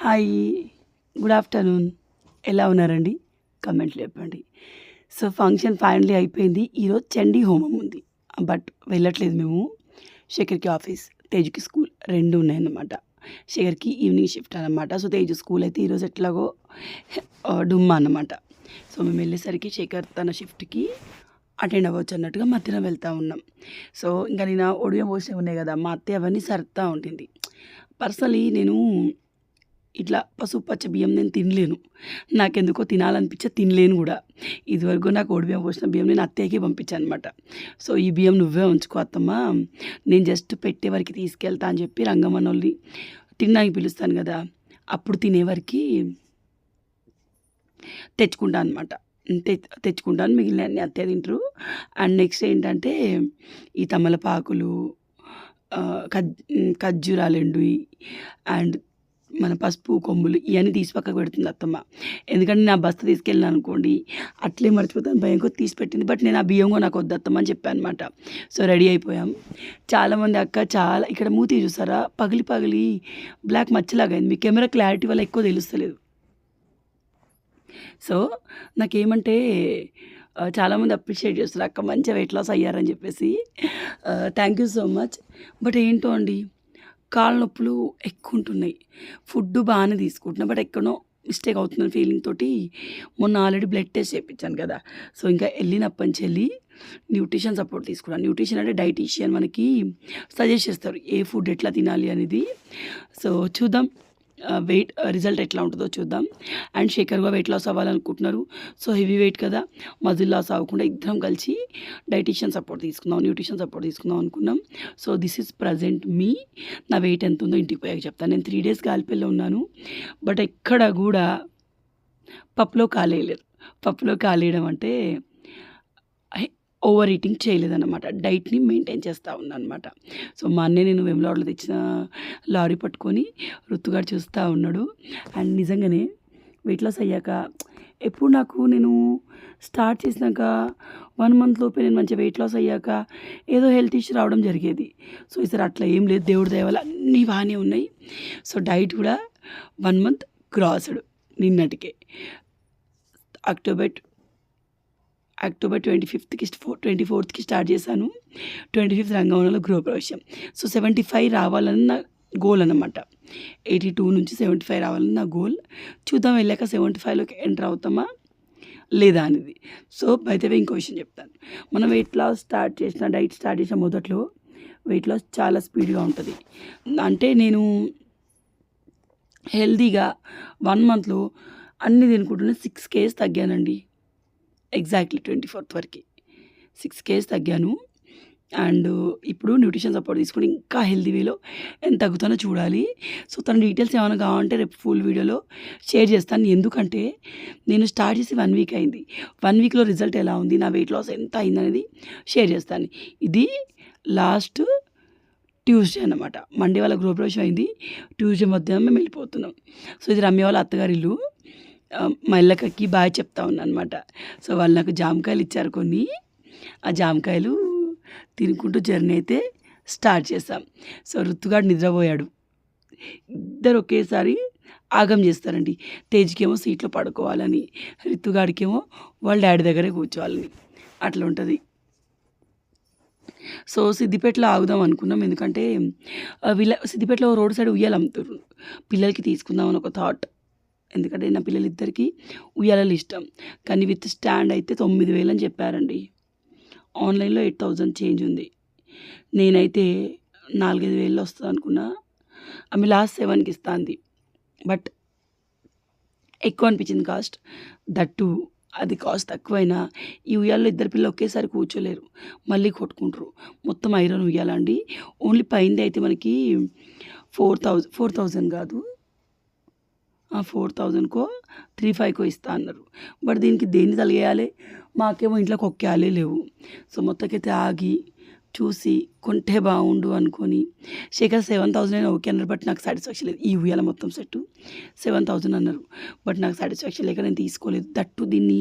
Hi good afternoon. ఎలా ఉన్నారండి? కమెంట్లు చెప్పండి. సో ఫంక్షన్ ఫైనలీ అయిపోయింది. ఈరోజు చండీ హోమం ఉంది. బట్ వెళ్ళట్లేదు మేము. శేఖర్కి ఆఫీస్ తేజుకి స్కూల్ రెండు ఉన్నాయన్నమాట. శేఖర్కి ఈవినింగ్ షిఫ్ట్ అనమాట సో తేజు స్కూల్ అయితే ఈరోజు ఎట్లాగో డుమ్మా అన్నమాట. సో మేము వెళ్ళేసరికి శేఖర్ తన షిఫ్ట్కి అటెండ్ అవ్వచ్చు అన్నట్టుగా మధ్యాహ్నం వెళ్తూ ఉన్నాం. సో ఇంకా నేను ఒడియం పోసినవి ఉన్నాయి కదా మా అత్తయ్య అవన్నీ సర్తా ఉంటుంది పర్సనలీ నేను ఇట్లా పసుపు పచ్చ బియ్యం నేను తినలేను. నాకెందుకో తినాలనిపించే తినలేను కూడా. ఇదివరకు నాకు ఓడి బియ్యం పోసిన బియ్యం నేను అత్తయ్యకి పంపించాను అనమాట సో ఈ బియ్యం నువ్వే ఉంచుకో అత్తమ్మ. నేను జస్ట్ పెట్టే వరకు తీసుకెళ్తా అని చెప్పి రంగమ్మనోళ్ళని తినడానికి పిలుస్తాను కదా. అప్పుడు తినే తెచ్చుకుంటాను అనమాట తె తెచ్చుకుంటాను మిగిలిన అన్నీ అత్తయ్య తింటారు. అండ్ నెక్స్ట్ ఏంటంటే ఈ తమలపాకులు ఖజ్ ఖర్జూరాలు ఎండువి అండ్ మన పసుపు కొమ్ములు ఇవన్నీ తీసి పక్కకు పెడుతుంది అత్తమ్మ. ఎందుకంటే నా బస్తా తీసుకెళ్ళిన అనుకోండి అట్లే మర్చిపోతాను భయం కూడా తీసి పెట్టింది. బట్ నేను ఆ బియ్యం కూడా నాకు వద్దు అత్తమ్మ అని చెప్పాను అనమాట సో రెడీ అయిపోయాం. చాలామంది అక్క చాలా ఇక్కడ మూతి చూసారా? పగిలి పగిలి బ్లాక్ మచ్చలాగా అయింది. మీ కెమెరా క్లారిటీ వల్ల ఎక్కువ తెలుస్తలేదు. సో నాకేమంటే చాలామంది అప్రిషియేట్ చేస్తారు. అక్క మంచిగా వెయిట్ లాస్ అయ్యారని చెప్పేసి. Thank you so much but ఏంటో అండి కాళ్ళ నొప్పులు ఎక్కువ ఉంటున్నాయి ఫుడ్ బాగానే తీసుకుంటున్నా. బట్ ఎక్కడో మిస్టేక్ అవుతుందని ఫీలింగ్ తోటి మొన్న ఆల్రెడీ బ్లడ్ టెస్ట్ చేయించాను కదా. సో ఇంకా వెళ్ళినప్పటి నుంచి వెళ్ళి న్యూట్రిషన్ సపోర్ట్ తీసుకున్నాను న్యూట్రిషన్ అంటే డైటీషియన్ మనకి సజెస్ట్ చేస్తారు ఏ ఫుడ్ ఎట్లా తినాలి అనేది. సో చూద్దాం. వెయిట్ రిజల్ట్ ఎట్లా ఉంటుందో చూద్దాం. అండ్ శేఖర్ వెయిట్ లాస్ అవ్వాలనుకుంటున్నారు. సో హెవీ వెయిట్ కదా. మజిల్ లాస్ అవ్వకుండా ఇద్దరం కలిసి డైటీషియన్ సపోర్ట్ తీసుకుందాం న్యూట్రిషన్ సపోర్ట్ తీసుకుందాం అనుకున్నాం. సో దిస్ ఇస్ ప్రజెంట్ మీ నా వెయిట్ ఎంత ఉందో ఇంటికి పోయాక చెప్తాను. నేను త్రీ డేస్ గాలిపల్లి ఉన్నాను. బట్ ఎక్కడ కూడా పప్పులో కాలేయలేదు. పప్పులో కాలేయడం అంటే ఓవర్ ఈటింగ్ చేయలేదన్నమాట. డైట్ని మెయింటైన్ చేస్తూ ఉన్నానమాట సో మా అన్నయ్య నేను వెమ్లాడ్లో తెచ్చిన లారీ పట్టుకొని రుత్తుగాడు చూస్తూ ఉన్నాడు. అండ్ నిజంగానే వెయిట్ లాస్ అయ్యాక ఎప్పుడు నాకు నేను స్టార్ట్ చేసినాక వన్ మంత్ లోపే నేను మంచిగా వెయిట్ లాస్ అయ్యాక ఏదో హెల్త్ ఇష్యూ రావడం జరిగేది. సో ఈసారి అట్లా ఏం లేదు. దేవుడి దయవల్ల అన్నీ బాగానే ఉన్నాయి. సో డైట్ కూడా వన్ మంత్ క్రాస్డ్ నిన్నటికే. అక్టోబర్ అక్టోబర్ ట్వంటీ ఫిఫ్త్కి ఫోర్ ట్వంటీ ఫోర్త్కి స్టార్ట్ చేశాను. ట్వంటీ ఫిఫ్త్ రంగవనంలో గృహప్రవేశం. సో సెవెంటీ ఫైవ్ రావాలని నా గోల్ అనమాట ఎయిటీ టూ నుంచి సెవెంటీ ఫైవ్ రావాలని నా గోల్. చూద్దాం వెళ్ళాక సెవెంటీ ఫైవ్లోకి ఎంటర్ అవుతామా? లేదా అనేది. సో అయితే ఇంకో విషయం చెప్తాను. మనం వెయిట్ లాస్ స్టార్ట్ చేసిన డైట్ స్టార్ట్ చేసిన మొదట్లో వెయిట్ లాస్ చాలా స్పీడ్గా ఉంటుంది. అంటే నేను హెల్దీగా వన్ మంత్లో అన్ని తినుకుంటున్న సిక్స్ కేజీస్ తగ్గానండి. ఎగ్జాక్ట్లీ ట్వంటీ ఫోర్త్ వరకు. సిక్స్ కేజ్ తగ్గాను. అండ్ ఇప్పుడు న్యూట్రిషన్ సపోర్ట్ తీసుకుని ఇంకా హెల్దీ వేలో ఎంత తగ్గుతానో చూడాలి. సో తన డీటెయిల్స్ ఏమైనా కావాలంటే రేపు ఫుల్ వీడియోలో షేర్ చేస్తాను. ఎందుకంటే నేను స్టార్ట్ చేసి వన్ వీక్ అయింది. వన్ వీక్లో రిజల్ట్ ఎలా ఉంది? నా వెయిట్ లాస్ ఎంత అయిందనేది షేర్ చేస్తాను. ఇది లాస్ట్ ట్యూస్డే అనమాట మండే వాళ్ళ గృహప్రవేశం అయింది. ట్యూస్డే మధ్యాహ్నం మేము వెళ్ళిపోతున్నాం. సో ఇది రమ్య వాళ్ళ అత్తగారి ఇల్లు. మా బాగా చెప్తా ఉన్నా అనమాట సో వాళ్ళు నాకు జామకాయలు ఇచ్చారు కొన్ని. ఆ జామకాయలు తినుకుంటూ జర్నీ అయితే స్టార్ట్ చేసాం సో ఋతుగాడు నిద్రపోయాడు. ఇద్దరు ఒకేసారి ఆగం చేస్తారండి. తేజ్కేమో సీట్లో పడుకోవాలని రితుగాడికేమో వాళ్ళ డాడీ దగ్గరే కూర్చోవాలని. అట్లా ఉంటుంది. సో సిద్దిపేటలో ఆగుదాం అనుకున్నాం. ఎందుకంటే వీళ్ళ సిద్దిపేటలో రోడ్ సైడ్ ఉయ్యాలి అమ్ముతారు పిల్లలకి తీసుకుందాం అని ఒక థాట్ ఎందుకంటే నా పిల్లలిద్దరికీ ఉయ్యాలలు ఇష్టం. కానీ విత్ స్టాండ్ అయితే తొమ్మిది వేలు అని చెప్పారండి. ఆన్లైన్లో ఎయిట్ థౌజండ్ చేంజ్ ఉంది. నేనైతే నాలుగైదు వేలు వస్తుంది అనుకున్నా. ఆమె లాస్ట్ సెవెన్కి ఇస్తుంది. బట్ ఎక్కువ అనిపించింది కాస్ట్. దట్టు అది కాస్ట్ తక్కువైనా ఈ ఉయ్యాల్లో ఇద్దరు పిల్లలు ఒకేసారి కూర్చోలేరు. మళ్ళీ కొట్టుకుంటారు. మొత్తం ఐరన్ ఉయ్యాలండి. ఓన్లీ పైంది అయితే మనకి ఫోర్ థౌజండ్ ఫోర్ థౌజండ్ కాదు. ఫోర్ థౌజండ్కో త్రీ ఫైవ్కో ఇస్తా అన్నారు. బట్ దీనికి దేన్ని తలిగేయాలి? మాకేమో ఇంట్లో కొక్కేయాలే లేవు. సో మొత్తకైతే ఆగి చూసి కొంటే బాగుండు అనుకొని శేఖర్ సెవెన్ థౌసండ్ అయినా ఓకే అన్నారు బట్ నాకు సాటిస్ఫాక్షన్ లేదు. ఈ ఉయ్యాల మొత్తం సెట్ సెవెన్ థౌసండ్ అన్నారు. బట్ నాకు సాటిస్ఫాక్షన్ లేక నేను తీసుకోలేదు. దట్టు దీన్ని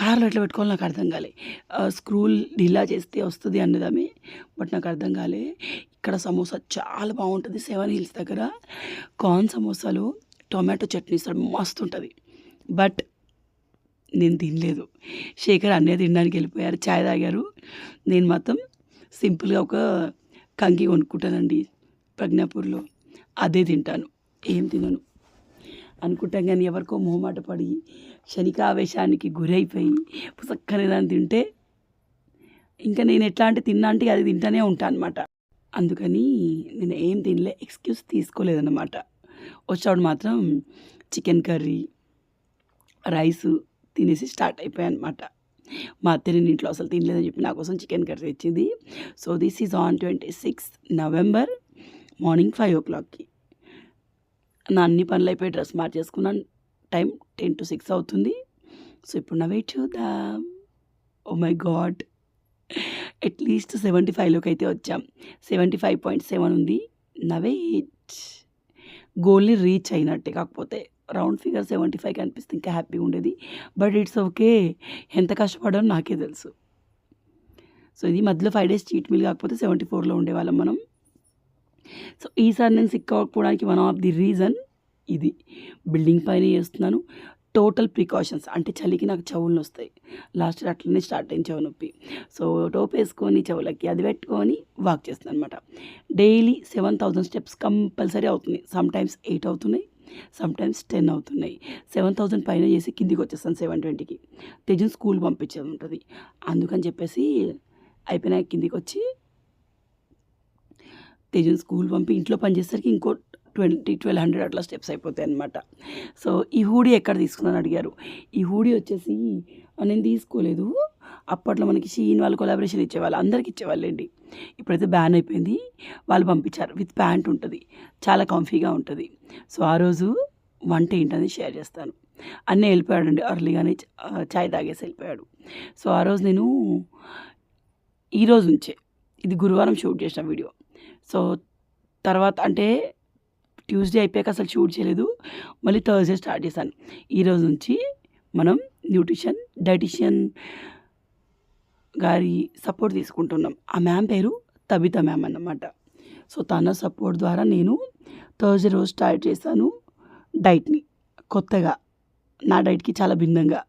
కార్లో ఎట్లా పెట్టుకోవాలి నాకు అర్థం కాలే. స్క్రూల్ ఢిల్లా చేస్తే వస్తుంది అన్నదామే బట్ నాకు అర్థం కాలే. ఇక్కడ సమోసా చాలా బాగుంటుంది సెవెన్ హిల్స్ దగ్గర. కార్న్ సమోసాలు టొమాటో చట్నీ ఇస్తాడు మస్తు ఉంటుంది బట్ నేను తినలేదు. శేఖర్ అన్నయ్య తినడానికి వెళ్ళిపోయారు ఛాయ్ తాగారు. నేను మాత్రం సింపుల్గా ఒక కంకి కొనుక్కుంటానండి ప్రజ్ఞాపూర్లో. అదే తింటాను ఏం తినను. అనుకుంటాం కానీ ఎవరికో మొహమాట పడి క్షణికావేశానికి గురైపోయి పుసక్కనే దాన్ని తింటే ఇంకా నేను ఎట్లా అంటే తిన్నా అంటే అది తింటానే ఉంటాను అనమాట అందుకని నేను ఏం తినలే ఎక్స్క్యూజ్ తీసుకోలేదన్నమాట. వచ్చాడు మాత్రం చికెన్ కర్రీ రైస్ తినేసి స్టార్ట్ అయిపోయాయి అనమాట మా అత్త నేను ఇంట్లో అసలు తినలేదని చెప్పి నా కోసం చికెన్ కర్రీ తెచ్చింది. So this is on twenty six November morning five ఓ క్లాక్కి నా అన్ని పనులు అయిపోయి డ్రెస్ మార్చేసుకున్నాను టైం టెన్ టు సిక్స్ అవుతుంది. సో ఇప్పుడు నా వెయిట్ చూద్దాం. ఓ my god at least seventy ఫైవ్లోకి అయితే వచ్చాం. సెవెంటీ ఫైవ్ పాయింట్ సెవెన్ ఉంది. నా వెయిట్. గోల్ని రీచ్ అయినట్టే. కాకపోతే రౌండ్ ఫిగర్ సెవెంటీ ఫైవ్ కనిపిస్తే ఇంకా హ్యాపీగా ఉండేది. బట్ ఇట్స్ ఓకే ఎంత కష్టపడాలో నాకే తెలుసు. సో ఇది మధ్యలో ఫైవ్ డేస్ చీట్ మీల్ కాకపోతే సెవెంటీ ఫోర్లో ఉండేవాళ్ళం మనం. సో ఈసారి నేను సిక్ అవ్వకపోవడానికి వన్ ఆఫ్ ది రీజన్ ఇది. బిల్డింగ్ పైన చేస్తున్నాను. టోటల్ ప్రికాషన్స్ అంటే చలికి నాకు చెవులు వస్తాయి లాస్ట్ అట్లనే స్టార్ట్ అయింది చెవు నొప్పి. సో టోప్ వేసుకొని చెవులకి అది పెట్టుకొని వాక్ చేస్తాను అనమాట daily seven thousand steps compulsory అవుతున్నాయి. సమ్ టైమ్స్ ఎయిట్ అవుతున్నాయి సమ్ టైమ్స్ టెన్ అవుతున్నాయి. సెవెన్ థౌజండ్ పైన చేసి కిందికి వచ్చేస్తాను సెవెన్ ట్వంటీకి తెజన్ స్కూల్ పంపించేది ఉంటుంది. అందుకని చెప్పేసి అయిపోయినాక కిందికి వచ్చి తేజన్ స్కూల్ పంపి ఇంట్లో పనిచేసరికి ఇంకో ట్వంటీ ట్వెల్వ్ హండ్రెడ్ అట్లా స్టెప్స్ అయిపోతాయి అనమాట సో ఈ హూడీ ఎక్కడ తీసుకున్నాను అడిగారు. ఈ హూడీ వచ్చేసి నేను తీసుకోలేదు. అప్పట్లో మనకి షీన్ వాళ్ళు కొలాబరేషన్ ఇచ్చేవాళ్ళు అందరికి ఇచ్చేవాళ్ళండి. ఇప్పుడైతే బ్యాన్ అయిపోయింది. వాళ్ళు పంపించారు. విత్ ప్యాంట్ ఉంటుంది. చాలా కంఫీగా ఉంటుంది. సో ఆ రోజు వంట ఏంటని షేర్ చేస్తాను. అన్నీ వెళ్ళిపోయాడండి. అర్లీగానే చాయ్ తాగేసి వెళ్ళిపోయాడు. సో ఆ రోజు నేను ఈరోజు నుంచే ఇది గురువారం షూట్ చేసిన వీడియో. సో తర్వాత అంటే ట్యూస్డే అయిపోయాక అసలు షూట్ చేయలేదు. మళ్ళీ థర్స్డే స్టార్ట్ చేశాను. ఈరోజు నుంచి మనం న్యూట్రిషన్ డైటిషియన్ గారి సపోర్ట్ తీసుకుంటున్నాం. ఆ మ్యామ్ పేరు తబిత మ్యామ్ అన్నమాట. సో తన సపోర్ట్ ద్వారా నేను థర్స్డే రోజు స్టార్ట్ చేశాను డైట్ని కొత్తగా. నా డైట్కి చాలా భిన్నంగా.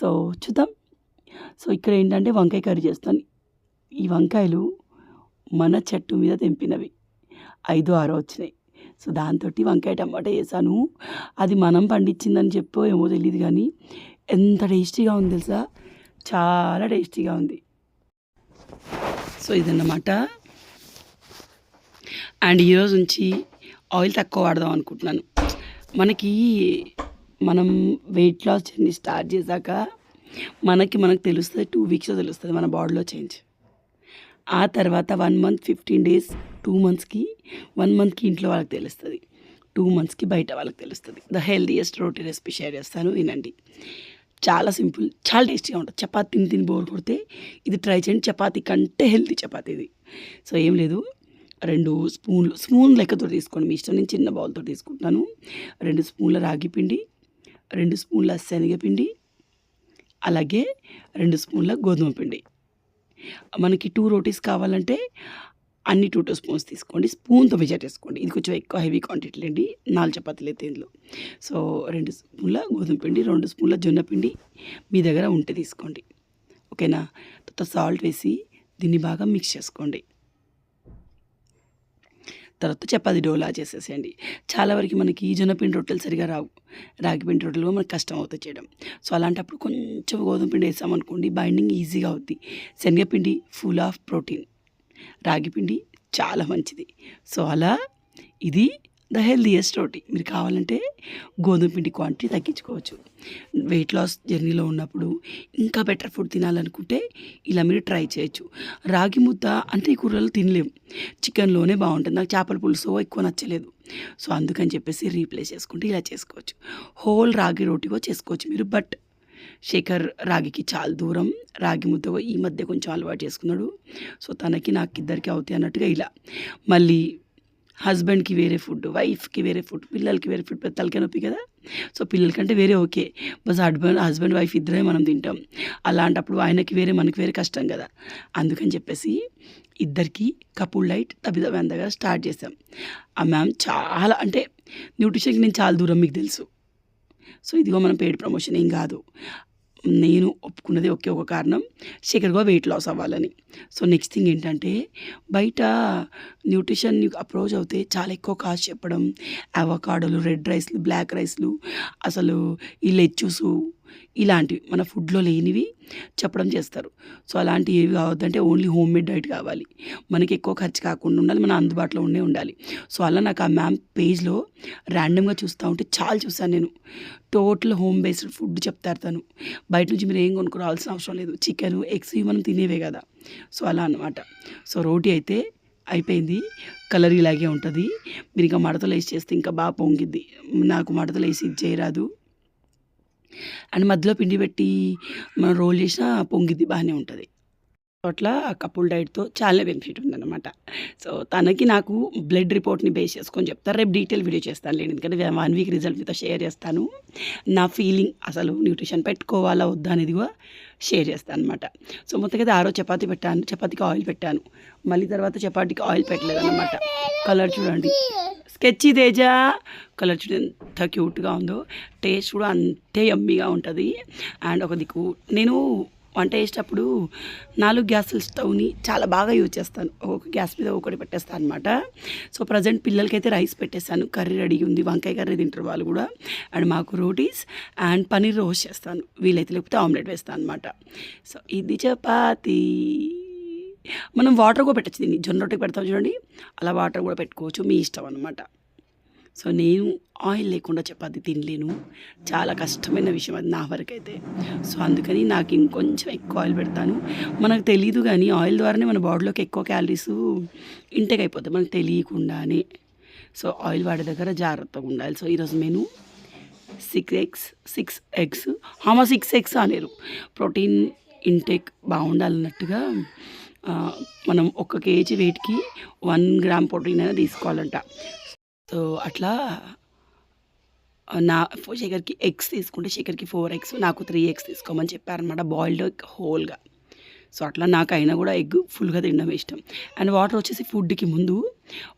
సో చూద్దాం. సో ఇక్కడ ఏంటంటే వంకాయ కర్రీ చేస్తాను. ఈ వంకాయలు మన చెట్టు మీద తెంపినవి. ఐదు ఆరో వచ్చినాయి. సో దాంతో వంకాయ టమాటా వేసాను. అది మనం పండించిందని చెప్పో ఏమో తెలియదు కానీ ఎంత టేస్టీగా ఉంది తెలుసా? చాలా టేస్టీగా ఉంది. సో ఇదన్నమాట. అండ్ ఈరోజు నుంచి ఆయిల్ తక్కువ వాడదాం అనుకుంటున్నాను. మనకి మనం వెయిట్ లాస్ జర్నీ స్టార్ట్ చేశాక మనకి మనకు తెలుస్తుంది టూ వీక్స్లో తెలుస్తుంది మన బాడీలో చేంజ్ ఆ తర్వాత one month fifteen days two మంత్స్కి వన్ మంత్కి ఇంట్లో వాళ్ళకి తెలుస్తుంది. టూ మంత్స్కి బయట వాళ్ళకి తెలుస్తుంది. The healthiest roti recipe share చేస్తాను వినండి. చాలా సింపుల్ చాలా టేస్టీగా ఉంటుంది. చపాతీ తిని తిని బోర్ కొడితే ఇది ట్రై చేయండి. చపాతీ కంటే హెల్తీ చపాతీ ఇది. సో ఏం లేదు. రెండు స్పూన్లు స్పూన్ లెక్కతో తీసుకోండి. మీ ఇష్టం నేను చిన్న బౌల్తో తీసుకుంటాను. రెండు స్పూన్ల రాగి పిండి రెండు స్పూన్ల శనగపిండి అలాగే రెండు స్పూన్ల గోధుమ పిండి. మనకి టూ రోటీస్ కావాలంటే అన్ని టూ టూ స్పూన్స్ తీసుకోండి. స్పూన్తో మెజర్ చేసుకోండి. ఇది కొంచెం ఎక్కువ హెవీ క్వాంటిటీ అండి నాలుగు చపాతీలు అయితే ఇందులో. సో రెండు స్పూన్ల గోధుమ పిండి రెండు స్పూన్ల జొన్న పిండి మీ దగ్గర ఉంటే తీసుకోండి. ఓకేనా? తర్వాత సాల్ట్ వేసి దీన్ని బాగా మిక్స్ చేసుకోండి. తర్వాత చపాతి డోలా చేసేసేయండి. చాలా వరకు మనకి ఈ జొన్నపిండి రొట్టెలు సరిగా రావు. రాగి పిండి రొట్టెలు మనకు కష్టం అవుతుంది చేయడం. సో అలాంటప్పుడు కొంచెం గోధుమ పిండి వేసామనుకోండి బైండింగ్ ఈజీగా అవుద్ది. శనగపిండి ఫుల్ ఆఫ్ ప్రోటీన్ రాగి పిండి చాలా మంచిది. సో అలా ఇది ద హెల్దియెస్ట్ రోటీ. మీరు కావాలంటే గోధుమ పిండి క్వాంటిటీ తగ్గించుకోవచ్చు. వెయిట్ లాస్ జర్నీలో ఉన్నప్పుడు ఇంకా బెటర్ ఫుడ్ తినాలనుకుంటే ఇలా మీరు ట్రై చేయొచ్చు. రాగి ముద్ద అంటే ఈ కూరలు తినలేము చికెన్లోనే బాగుంటుంది. నాకు చేపల పులుసు ఎక్కువ నచ్చలేదు. సో అందుకని చెప్పేసి రీప్లేస్ చేసుకుంటే ఇలా చేసుకోవచ్చు. హోల్ రాగి రోటీగా చేసుకోవచ్చు మీరు బట్ శేఖర్ రాగికి చాలా దూరం. రాగి ముద్ద ఈ మధ్య కొంచెం అలవాటు చేసుకున్నాడు. సో తనకి నాకు ఇద్దరికి అవుతాయి అన్నట్టుగా ఇలా. మళ్ళీ హస్బెండ్కి వేరే ఫుడ్ వైఫ్కి వేరే ఫుడ్ పిల్లలకి వేరే ఫుడ్ పెద్ద తలకాయ నొప్పి కదా? సో పిల్లలకంటే వేరే ఓకే. బస్ హస్బెండ్ హస్బెండ్ వైఫ్ ఇద్దరే మనం తింటాం. అలాంటప్పుడు ఆయనకి వేరే మనకి వేరే కష్టం కదా? అందుకని చెప్పేసి ఇద్దరికి కపుల్ లైట్ తబిత మ్యామ్ దగ్గర స్టార్ట్ చేసాం ఆ మ్యామ్ చాలా అంటే న్యూట్రిషన్కి నేను చాలా దూరం మీకు తెలుసు. సో ఇదిగో మనం పెయిడ్ ప్రమోషన్ ఏం కాదు. నేను ఒప్పుకున్నది ఒకే ఒక కారణం శిఖర్గా వెయిట్ లాస్ అవ్వాలని. సో నెక్స్ట్ థింగ్ ఏంటంటే బయట న్యూట్రిషన్ అప్రోచ్ అవుతే చాలా ఎక్కువ కాస్ట్ చెప్పడం అవకాడోలు రెడ్ రైస్లు బ్లాక్ రైస్లు అసలు ఈ లెచ్చుసు ఇలాంటివి మన ఫుడ్లో లేనివి చెప్పడం చేస్తారు. సో అలాంటివి ఏవి కావద్దంటే ఓన్లీ హోమ్ మేడ్ డైట్ కావాలి. మనకి ఎక్కువ ఖర్చు కాకుండా ఉండాలి మన అందుబాటులో ఉండే ఉండాలి. సో అలా నాకు ఆ మ్యామ్ పేజ్లో ర్యాండమ్గా చూస్తూ ఉంటే చాలా చూసాను నేను. టోటల్ హోమ్ బేస్డ్ ఫుడ్ చెప్తారు తను. బయట నుంచి మీరు ఏం కొనుక్కోవాల్సిన అవసరం లేదు. చికెన్ ఎగ్స్ ఇవి మనం తినేవే కదా. సో అలా అన్నమాట. సో రోటీ అయితే అయిపోయింది. కలర్ ఇలాగే ఉంటుంది. మీరు ఇంకా మడతలు వేసి చేస్తే ఇంకా బాగా పొంగిద్ది. నాకు మడతలు వేసి ఇది చేయరాదు. అండ్ మధ్యలో పిండి పెట్టి మనం రోల్ చేసినా పొంగిద్ది బాగానే ఉంటుంది. అట్లా కపుల్ డైట్తో చాలా బెనిఫిట్ ఉందన్నమాట. సో తనకి నాకు బ్లడ్ రిపోర్ట్ని బేస్ చేసుకొని చెప్తారు రేపు డీటెయిల్ వీడియో చేస్తాను లేండి. ఎందుకంటే వన్ వీక్ రిజల్ట్ మీతో షేర్ చేస్తాను. నా ఫీలింగ్ అసలు న్యూట్రిషన్ పెట్టుకోవాలా వద్దా అనేది కూడా షేర్ చేస్తాను అనమాట సో మొత్తం కదా ఆరో చపాతి పెట్టాను చపాతీకి ఆయిల్ పెట్టాను. మళ్ళీ తర్వాత చపాతీకి ఆయిల్ పెట్టలేదు అనమాట కలర్ చూడండి. స్కెచ్ తేజ. కలర్ చూడండి ఎంత క్యూట్గా ఉందో. టేస్ట్ కూడా అంతే యమ్మీగా ఉంటుంది. అండ్ ఒక దిక్కు నేను వంట చేసేటప్పుడు నాలుగు గ్యాసుల స్టవ్ని చాలా బాగా యూజ్ చేస్తాను. ఒక్కొక్క గ్యాస్ మీద ఒకటి పెట్టేస్తాను అనమాట సో ప్రజెంట్ పిల్లలకైతే రైస్ పెట్టేస్తాను కర్రీ రెడీ ఉంది. వంకాయ కర్రీ తింటారు వాళ్ళు కూడా. అండ్ మాకు రోటీస్ అండ్ పన్నీర్ రోస్ట్ చేస్తాను. వీలైతే లేకపోతే ఆమ్లెట్ వేస్తాను అనమాట సో ఇది చపాతీ. మనం వాటర్ కూడా పెట్టచ్చు దీన్ని. జొన్న రొట్టెకి పెడతాం చూడండి. అలా వాటర్ కూడా పెట్టుకోవచ్చు. మీ ఇష్టం అనమాట సో నేను ఆయిల్ లేకుండా చపాతి తినలేను. చాలా కష్టమైన విషయం అది నా వరకు అయితే సో అందుకని నాకు ఇంకొంచెం ఎక్కువ ఆయిల్ పెడతాను. మనకు తెలియదు కానీ ఆయిల్ ద్వారానే మన బాడీలోకి ఎక్కువ క్యాలరీస్ ఇంటేక్ అయిపోతాయి. మనకు తెలియకుండానే. సో ఆయిల్ వాడే దగ్గర జాగ్రత్తగా ఉండాలి. సో ఈరోజు నేను సిక్స్ ఎగ్స్ సిక్స్ ఎగ్స్ హామా సిక్స్ ఎగ్స్ అనేరు. ప్రోటీన్ ఇంటేక్ బాగుండాలన్నట్టుగా మనం ఒక కేజీ వెయిట్కి వన్ గ్రామ్ ప్రోటీన్ అనేది తీసుకోవాలంట. సో అట్లా నా ఫో- శేఖర్కి ఎగ్స్ తీసుకుంటే శేఖర్కి ఫోర్ ఎగ్స్ నాకు త్రీ ఎగ్స్ తీసుకోమని చెప్పారనమాట బాయిల్డ్ హోల్గా. సో అట్లా నాకు అయినా కూడా ఎగ్ ఫుల్గా తినడం ఇష్టం. అండ్ వాటర్ వచ్చేసి ఫుడ్కి ముందు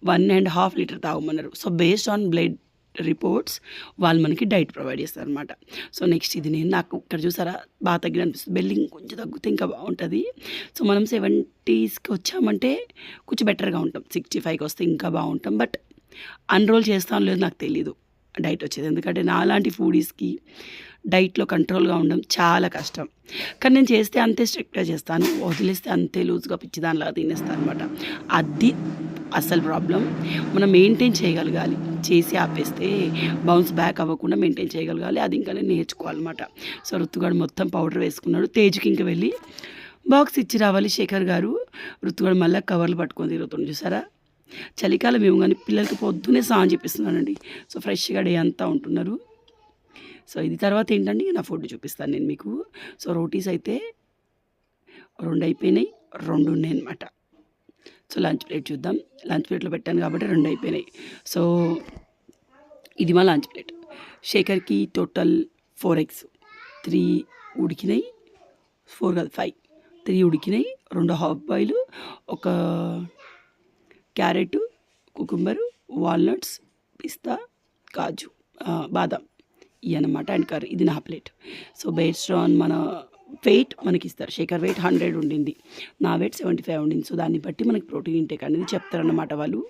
one and half litre తాగమన్నారు. So based on blood reports వాళ్ళు మనకి డైట్ ప్రొవైడ్ చేస్తారనమాట సో నెక్స్ట్ ఇది నేను నాకు ఇక్కడ చూసారా? బాగా తగ్గిన అనిపిస్తుంది. బెల్లింగ్ కొంచెం తగ్గితే ఇంకా బాగుంటుంది. సో మనం సెవెంటీస్కి వచ్చామంటే కొంచెం బెటర్గా ఉంటాం. సిక్స్టీ ఫైవ్కి వస్తే ఇంకా బాగుంటాం. బట్ అన్రోల్ చేస్తాను లేదు నాకు తెలీదు. డైట్ వచ్చేది. ఎందుకంటే నాలాంటి ఫుడీస్కి డైట్లో కంట్రోల్గా ఉండడం చాలా కష్టం. కానీ నేను చేస్తే అంతే స్ట్రిక్ట్గా చేస్తాను. వదిలేస్తే అంతే లూజ్గా పిచ్చిదానిలాగా తినేస్తాను అనమాట అది అసలు ప్రాబ్లం. మనం మెయింటైన్ చేయగలగాలి. చేసి ఆపేస్తే బౌన్స్ బ్యాక్ అవ్వకుండా మెయింటైన్ చేయగలగాలి. అది ఇంకా నేను నేర్చుకోవాలన్నమాట. సో రుతుగాడు మొత్తం పౌడర్ వేసుకున్నాడు. తేజ్కి ఇంకా వెళ్ళి బాక్స్ ఇచ్చి రావాలి శేఖర్ గారు. రుతుగాడు మళ్ళీ కవర్లు పట్టుకొని తిరుగుతుంది చూసారా? చలికాలం ఏమో కానీ పిల్లలకి పొద్దునే స్నానం చెప్పిస్తున్నానండి సో ఫ్రెష్గా డే అంతా ఉంటున్నారు. సో ఇది తర్వాత ఏంటంటే నా ఫుడ్ చూపిస్తాను నేను మీకు. సో రోటీస్ అయితే రెండు అయిపోయినాయి రెండు ఉన్నాయి అనమాట సో లంచ్ ప్లేట్ చూద్దాం. లంచ్ ప్లేట్లో పెట్టాను కాబట్టి రెండు అయిపోయినాయి. సో ఇది మా లంచ్ ప్లేట్. శేఖర్కి టోటల్ ఫోర్ ఎగ్స్. త్రీ ఉడికినాయి. ఫోర్ కాదు ఫైవ్. త్రీ ఉడికినాయి. రెండు హాఫ్ బాయిలు. ఒక క్యారెట్ కుకుంబర్ వాల్నట్స్ పిస్తా కాజు బాదం ఇవి అనమాట అండ్ కర్రీ. ఇది నా ప్లేట్. సో బేస్డ్ ఆన్ మన వెయిట్ మనకి ఇస్తారు శేఖర్ వెయిట్ హండ్రెడ్ ఉండింది. నా వెయిట్ సెవెంటీ ఫైవ్ ఉండింది. సో దాన్ని బట్టి మనకి ప్రోటీన్ ఇంటేక్ అనేది చెప్తారన్నమాట వాళ్ళు.